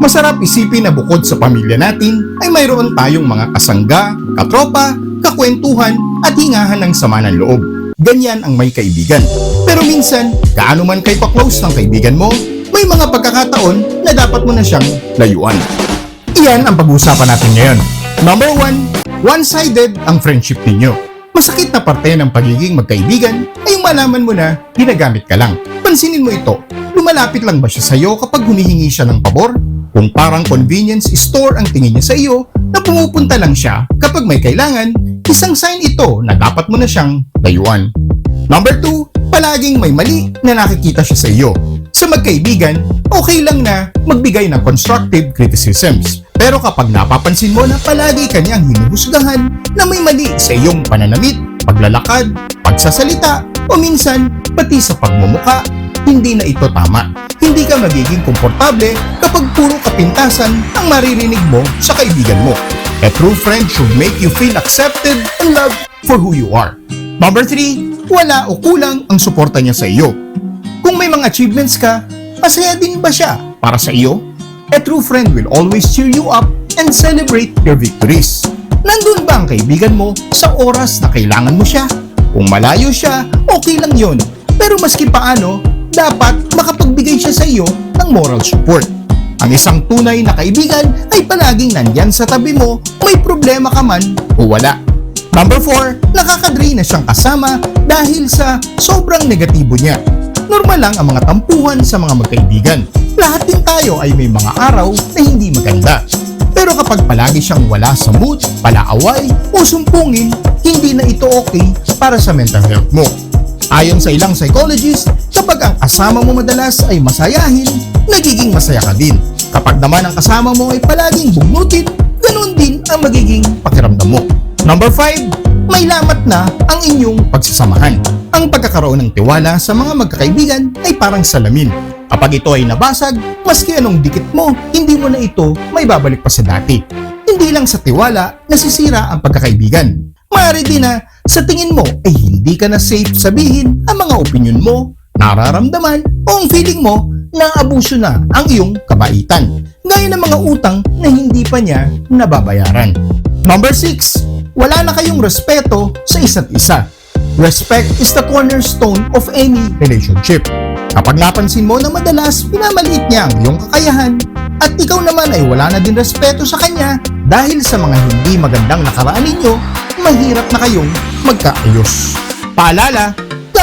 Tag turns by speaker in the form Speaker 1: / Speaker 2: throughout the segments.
Speaker 1: Masarap isipin na bukod sa pamilya natin ay mayroon tayong mga kasangga, katropa, kakwentuhan at hingahan ng sama ng loob. Ganyan ang may kaibigan. Pero minsan, gaano man kay pa-close ng kaibigan mo, may mga pagkakataon na dapat mo na siyang layuan. Iyan ang pag-uusapan natin ngayon. Number one, one-sided ang friendship ninyo. Masakit na parte ng pagiging magkaibigan ay malaman mo na ginagamit ka lang. Pansinin mo ito, lumalapit lang ba siya sa'yo kapag humihingi siya ng pabor? Kung parang convenience store ang tingin niya sa iyo na pumupunta lang siya kapag may kailangan, isang sign ito na dapat mo na siyang layuan. Number 2, palaging may mali na nakikita siya sa iyo. Sa magkaibigan, okay lang na magbigay ng constructive criticisms. Pero kapag napapansin mo na palagi kanyang hinuhusgahan na may mali sa iyong pananamit, paglalakad, pagsasalita, o minsan pati sa pagmumuka, hindi na ito tama. Hindi ka magiging komportable kapag puro kapintasan ang maririnig mo sa kaibigan mo. A true friend should make you feel accepted and loved for who you are. Number 3, wala o kulang ang suporta niya sa iyo. Kung may mga achievements ka, masaya din ba siya para sa iyo? A true friend will always cheer you up and celebrate your victories. Nandun ba ang kaibigan mo sa oras na kailangan mo siya? Kung malayo siya, okay lang yon. Pero maski paano, dapat makapagbigay siya sa iyo ng moral support. Ang isang tunay na kaibigan ay palaging nandyan sa tabi mo, may problema ka man o wala. Number 4, nakakadrain na siyang kasama dahil sa sobrang negatibo niya. Normal lang ang mga tampuhan sa mga magkaibigan. Lahat din tayo ay may mga araw na hindi maganda. Pero kapag palagi siyang wala sa mood, palaaway o sumpungin, hindi na ito okay para sa mental health mo. Ayon sa ilang psychologists, kapag ang kasama mo madalas ay masayahin, nagiging masaya ka din. Kapag naman ang kasama mo ay palaging bugnutin, ganun din ang magiging pakiramdam mo. Number 5, may lamat na ang inyong pagsasamahan. Ang pagkakaroon ng tiwala sa mga magkakaibigan ay parang salamin. Kapag ito ay nabasag, maski anong dikit mo, hindi mo na ito may babalik pa sa dati. Hindi lang sa tiwala nasisira ang pagkakaibigan. Maaari din na sa tingin mo ay hindi ka na safe sabihin ang mga opinion mo, nararamdaman o ang feeling mo na abuso na ang iyong kabaitan. Gaya ng mga utang na hindi pa niya nababayaran. Number 6. Wala na kayong respeto sa isa't isa. Respect is the cornerstone of any relationship. Kapag napansin mo na madalas pinamaliit niya ang iyong kakayahan at ikaw naman ay wala na din respeto sa kanya dahil sa mga hindi magandang nakaraan ninyo, mahirap na kayong magkaayos. Paalala,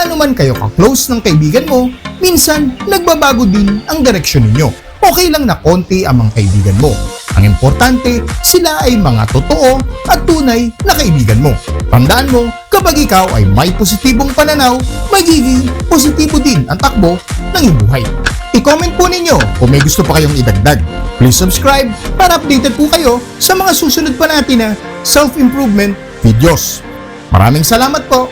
Speaker 1: gaano man kayo ka-close ng kaibigan mo, minsan nagbabago din ang direksyon ninyo. Okay lang na konti ang mga kaibigan mo. Ang importante, sila ay mga totoo at tunay na kaibigan mo. Tandaan mo, kapag ikaw ay may positibong pananaw, magiging positibo din ang takbo ng iyong buhay. I-comment po ninyo kung may gusto pa kayong idagdag. Please subscribe para updated po kayo sa mga susunod pa natin na self-improvement videos. Maraming salamat po!